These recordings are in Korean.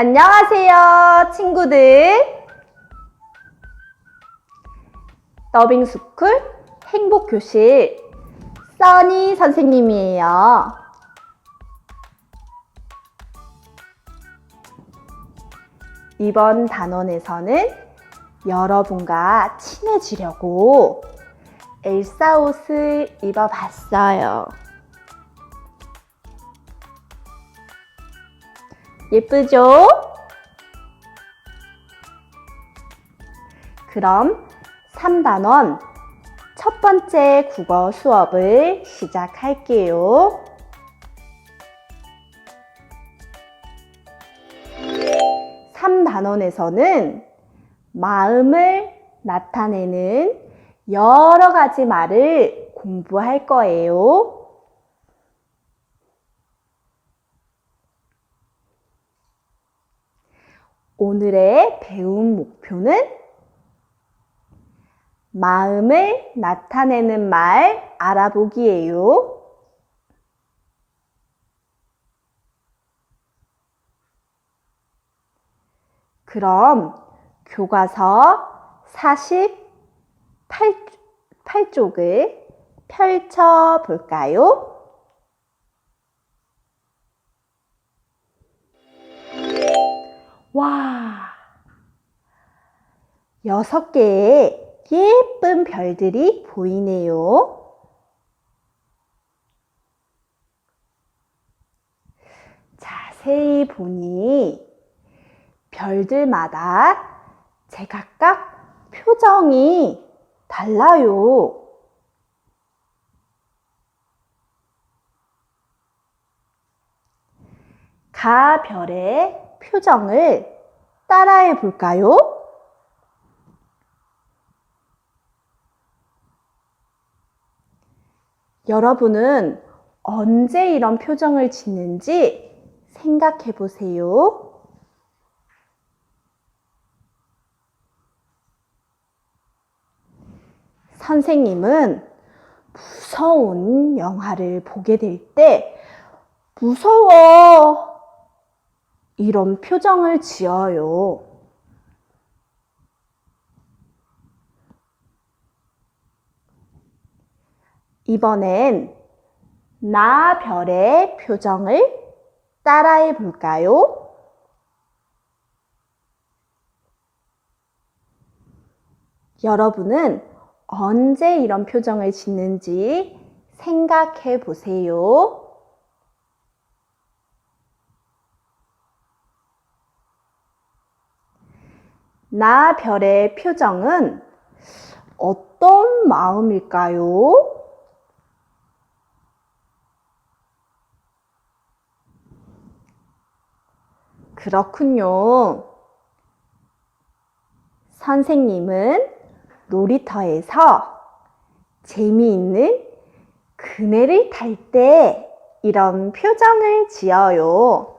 안녕하세요, 친구들. 더빙스쿨 행복교실 써니 선생님이에요. 이번 단원에서는 여러분과 친해지려고 엘사 옷을 입어봤어요. 예쁘죠? 그럼 3단원 첫 번째 국어 수업을 시작할게요. 3단원에서는 마음을 나타내는 여러 가지 말을 공부할 거예요. 오늘의 배움 목표는 마음을 나타내는 말 알아보기예요. 그럼 교과서 48쪽을 펼쳐 볼까요? 와, 여섯 개의 예쁜 별들이 보이네요. 자세히 보니 별들마다 제각각 표정이 달라요. 가별의 표정을 따라해 볼까요? 여러분은 언제 이런 표정을 짓는지 생각해 보세요. 선생님은 무서운 영화를 보게 될 때 무서워 이런 표정을 지어요. 이번엔 나 별의 표정을 따라해 볼까요? 여러분은 언제 이런 표정을 짓는지 생각해 보세요. 나 별의 표정은 어떤 마음일까요? 그렇군요. 선생님은 놀이터에서 재미있는 그네를 탈 때 이런 표정을 지어요.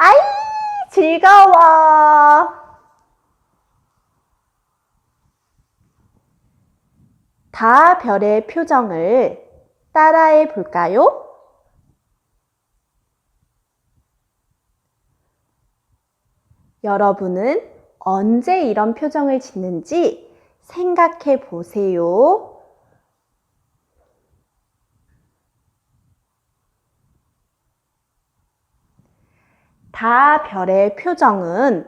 아이, 즐거워. 다 별의 표정을 따라해 볼까요? 여러분은 언제 이런 표정을 짓는지 생각해 보세요. 다 별의 표정은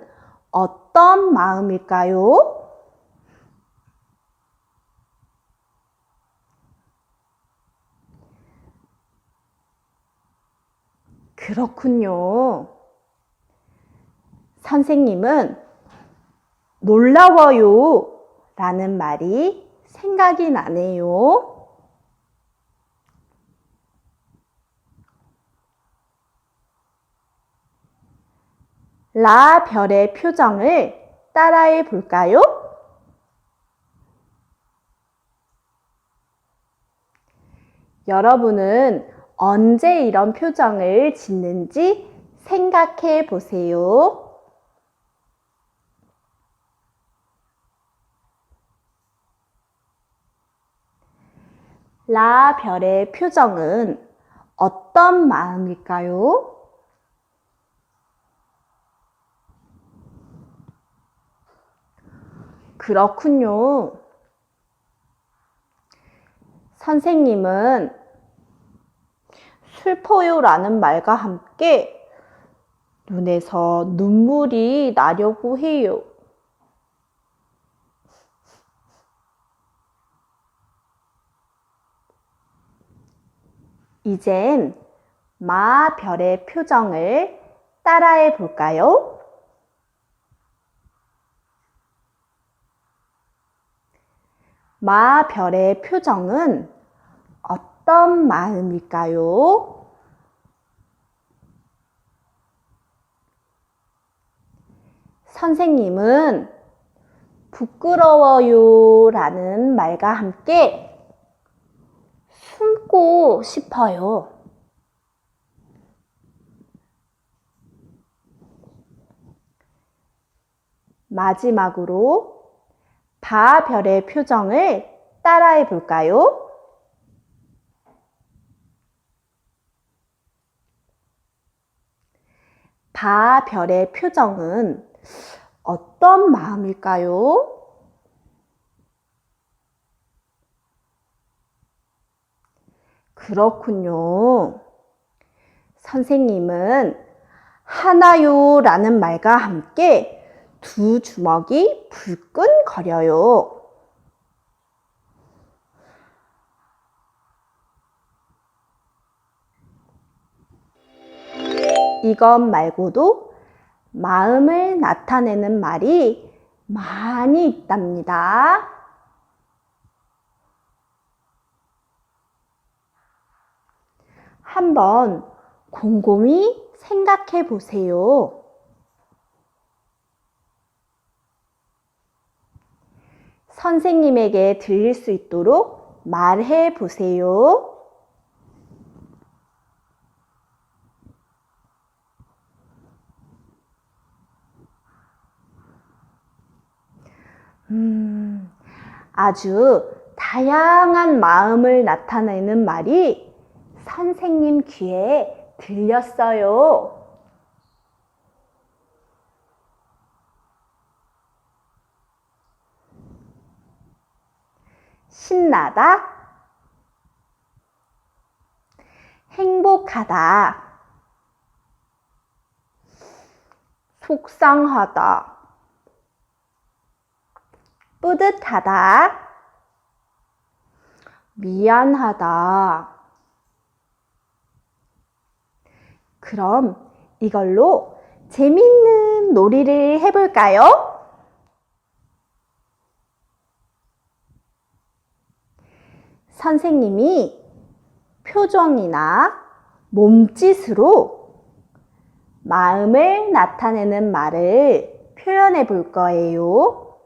어떤 마음일까요? 그렇군요. 선생님은 놀라워요 라는 말이 생각이 나네요. 라 별의 표정을 따라해 볼까요? 여러분은 언제 이런 표정을 짓는지 생각해 보세요. 라 별의 표정은 어떤 마음일까요? 그렇군요. 선생님은 슬퍼요 라는 말과 함께 눈에서 눈물이 나려고 해요. 이젠 마 별의 표정을 따라해 볼까요? 마 별의 표정은 어떤 마음일까요? 선생님은 부끄러워요 라는 말과 함께 숨고 싶어요. 마지막으로 바별의 표정을 따라해 볼까요? 바별의 표정은 어떤 마음일까요? 그렇군요. 선생님은 하나요 라는 말과 함께 두 주먹이 불끈거려요. 이것 말고도 마음을 나타내는 말이 많이 있답니다. 한번 곰곰이 생각해 보세요. 선생님에게 들릴 수 있도록 말해 보세요. 음, 아주 다양한 마음을 나타내는 말이 선생님 귀에 들렸어요. 신나다, 행복하다, 속상하다, 뿌듯하다, 미안하다. 그럼 이걸로 재밌는 놀이를 해볼까요? 선생님이 표정이나 몸짓으로 마음을 나타내는 말을 표현해 볼 거예요.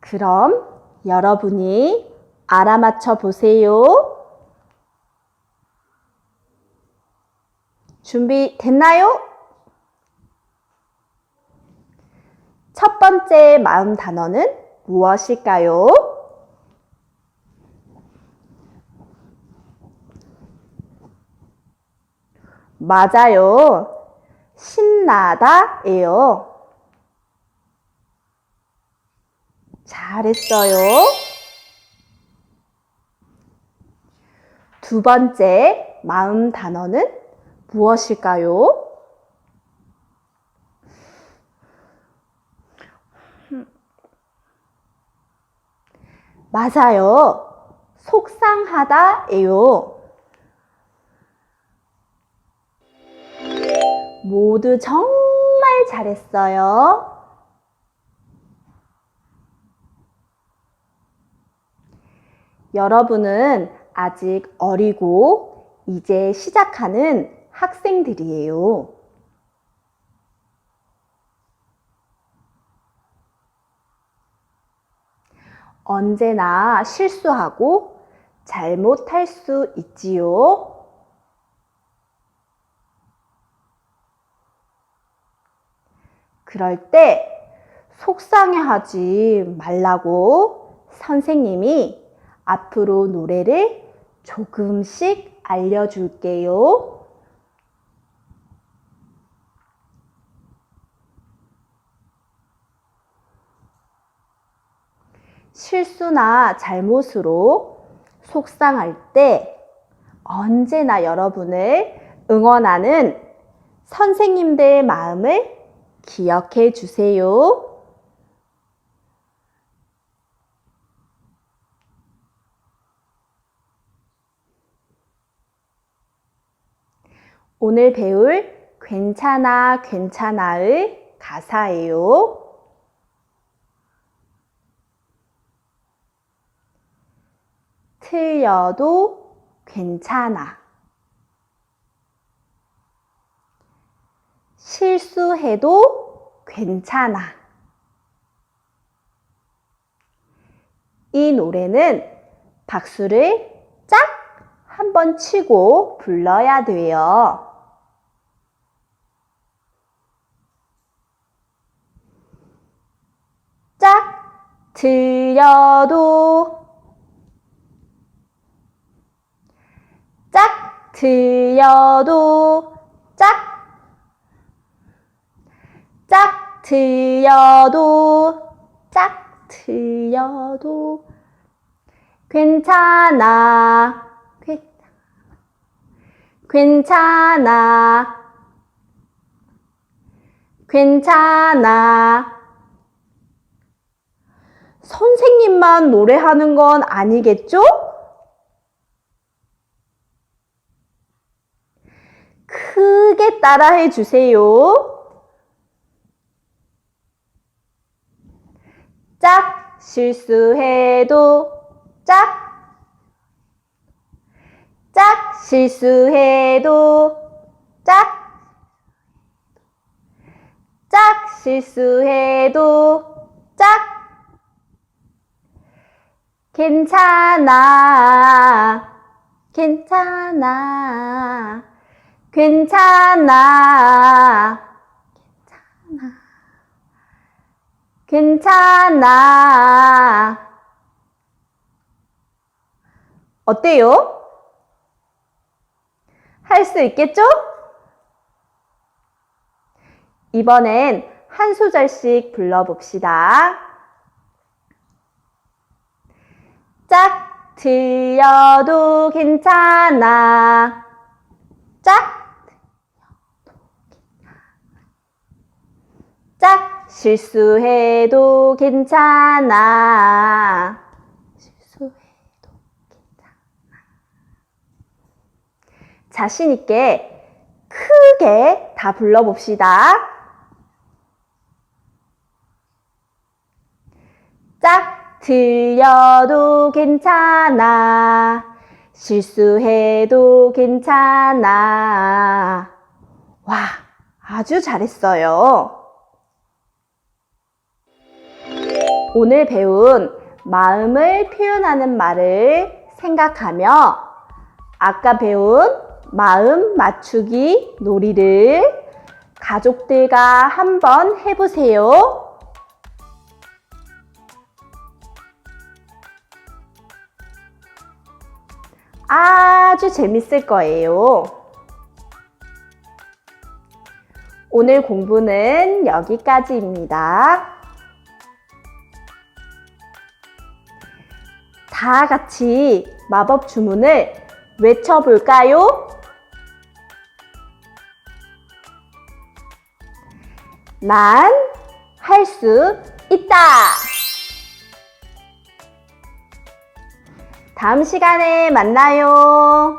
그럼 여러분이 알아맞혀 보세요. 준비됐나요? 첫 번째 마음 단어는 무엇일까요? 맞아요. 신나다예요. 잘했어요. 두 번째 마음 단어는 무엇일까요? 맞아요. 속상하다예요. 모두 정말 잘했어요. 여러분은 아직 어리고 이제 시작하는 학생들이에요. 언제나 실수하고 잘못할 수 있지요. 그럴 때 속상해하지 말라고 선생님이 앞으로 노래를 조금씩 알려줄게요. 실수나 잘못으로 속상할 때 언제나 여러분을 응원하는 선생님들 마음을 기억해 주세요. 오늘 배울 괜찮아, 괜찮아의 가사예요. 틀려도 괜찮아. 실수해도 괜찮아. 이 노래는 박수를 짝 한 번 치고 불러야 돼요. 짝 틀려도 짝 틀려도 짝. 짝 틀려도 짝 틀려도 괜찮아. 괜- 괜찮아. 괜찮아. 선생님만 노래하는 건 아니겠죠? 따라해 주세요. 짝 실수해도 짝. 짝 실수해도 짝. 짝 실수해도 짝. 괜찮아 괜찮아 괜찮아. 어때요? 할 수 있겠죠? 이번엔 한 소절씩 불러봅시다. 짝 틀려도 괜찮아. 짝 짝 실수해도 괜찮아. 실수해도 괜찮아. 자신 있게 크게 다 불러봅시다. 짝 틀려도 괜찮아. 실수해도 괜찮아. 와, 아주 잘했어요. 오늘 배운 마음을 표현하는 말을 생각하며 아까 배운 마음 맞추기 놀이를 가족들과 한번 해보세요. 아주 재밌을 거예요. 오늘 공부는 여기까지입니다. 다 같이 마법 주문을 외쳐볼까요? 난 할 수 있다! 다음 시간에 만나요.